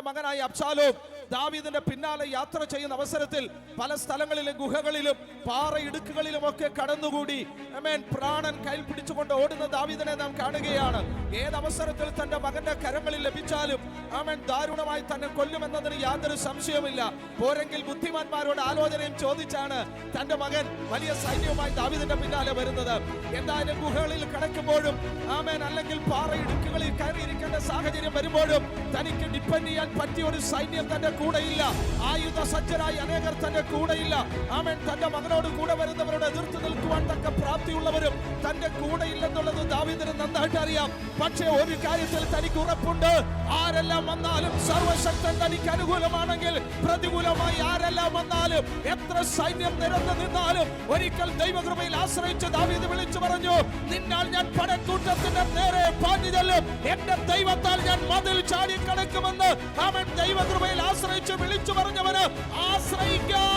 മകനായ അബ്ശാലോം ദാവീദിന്റെ പിന്നാലെ യാത്ര ചെയ്യുന്ന അവസരത്തിൽ പല സ്ഥലങ്ങളിലും ഗുഹകളിലും പാറയിടുക്കുകളിലും ഒക്കെ കടന്നുകൂടി. അമേൻ പ്രാണൻ കയ്യിൽ പിടിച്ചുകൊണ്ട് ഓടുന്ന ദാവീദിനെ നാം കാണുകയാണ്. ഏത് അവസരത്തിൽ തന്റെ മകന്റെ കരങ്ങളിൽ ലഭിച്ചാലും ആമേൻ ദാരുണമായി തന്നെ കൊല്ലുമെന്നതിന് യാതൊരു സംശയവുമില്ല. പോരെങ്കിൽ ബുദ്ധിമാന്മാരോട് ആലോചനയും ചോദിച്ചാണ് തന്റെ മകൻ വലിയ സൈന്യവുമായി ദാവീദിന്റെ പിന്നാലെ വരുന്നത്. എന്തായാലും ഗുഹകളിൽ കിടക്കുമ്പോഴും ആമേൻ അല്ലെങ്കിൽ പാറയിടുക്കുകളിൽ കയറിയിരിക്കേണ്ട സാഹചര്യം വരുമ്പോഴും തനിക്ക് ഡിപ്പെൻഡ് ചെയ്യാൻ പറ്റിയ ഒരു സൈന്യം തന്റെ കൂടെയില്ല. ആയുധ സജ്ജരായി അനേകർ തന്റെ കൂടെയില്ല. ആമേൻ തന്റെ മകനോട് കൂടെ വരുന്നവരോട് എതിർത്ത് തന്റെ കൂടെ ഇല്ലെന്നുള്ളത് ദാവീദിന് നന്നായിട്ട് അറിയാം. പക്ഷേ ഒരു കാര്യത്തിൽ തനിക്ക് ഉറപ്പുണ്ട്. ആരെല്ലാം വന്നാലും സർവശക്തൻ തനിക്ക് അനുകൂലമാണെങ്കിൽ പ്രതികൂലമായി ആരെല്ലാം വന്നാലും എത്ര സൈന്യം നിരന്നു നിന്നാലും ഒരിക്കൽ ദൈവകൃപയിൽ ആശ്രയിച്ച് ദാവീദ് വിളിച്ചു പറഞ്ഞു നിന്നാൽ ഞാൻ പടക്കൂട്ടത്തിന്റെ നേരെ പാഞ്ഞു ചെല്ലും. എന്റെ ദൈവത്താൽ ഞാൻ മതിൽ ചാടി കടക്കുമെന്ന് അവൻ ദൈവകൃപയിൽ ആശ്രയിച്ച് വിളിച്ചു പറഞ്ഞവന് ദൈവമുണ്ട്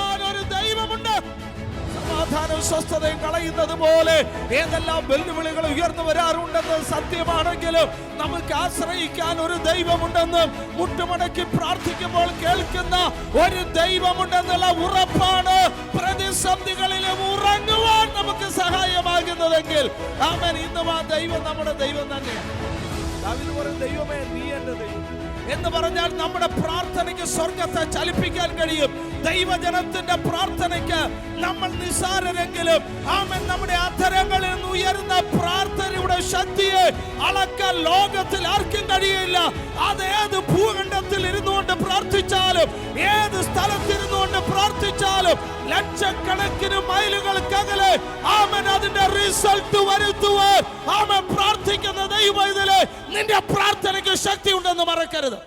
സമാധാനവും സ്വസ്ഥതയും കളയുന്നത് പോലെ ഏതെല്ലാം വെല്ലുവിളികൾ ഉയർന്നു വരാറുണ്ടെന്ന് സത്യമാണെങ്കിലും നമുക്ക് ആശ്രയിക്കാൻ ഒരു ദൈവമുണ്ടെന്നും മുട്ടുമടക്കി പ്രാർത്ഥിക്കുമ്പോൾ കേൾക്കുന്ന ഒരു ദൈവമുണ്ടെന്നുള്ള ഉറപ്പാണ്. പ്രതിസന്ധികളിലും ഉറങ്ങുവാൻ നമുക്ക് സഹായമാകുന്നതെങ്കിൽ അവൻ ഇന്നും ആ ദൈവം നമ്മുടെ ദൈവം തന്നെയാണ്. ദൈവമേ നീ എന്റെ ദൈവം. എന്ന് പറഞ്ഞാൽ നമ്മുടെ പ്രാർത്ഥനയ്ക്ക് സ്വർഗത്തെ ചലിപ്പിക്കാൻ കഴിയും. ദൈവജനത്തിന്റെ പ്രാർത്ഥനയ്ക്ക് നമ്മൾ നിസാരരെങ്കിലും ആമൻ നമ്മുടെ അധരങ്ങളിൽ നിന്ന് ഉയരുന്ന പ്രാർത്ഥനയുടെ ശക്തിയെ അളക്കാൻ ലോകത്തിൽ ആർക്കും കഴിയില്ല. അത് ഏത് ഭൂഖണ്ഡത്തിൽ ഇരുന്നുകൊണ്ട് പ്രാർത്ഥിച്ചാലും ഏത് സ്ഥലത്തിരുന്നുകൊണ്ട് പ്രാർത്ഥിച്ചാലും ലക്ഷക്കണക്കിന് മൈലുകൾക്കകലെ ആമൻ അതിന്റെ റിസൾട്ട് വരുത്തുവാൻ ആമൻ പ്രാർത്ഥിക്കുന്ന ദൈവം ഇതിലെ നിന്റെ പ്രാർത്ഥനയ്ക്ക് ശക്തി ഉണ്ടെന്ന് മറക്കരുത്.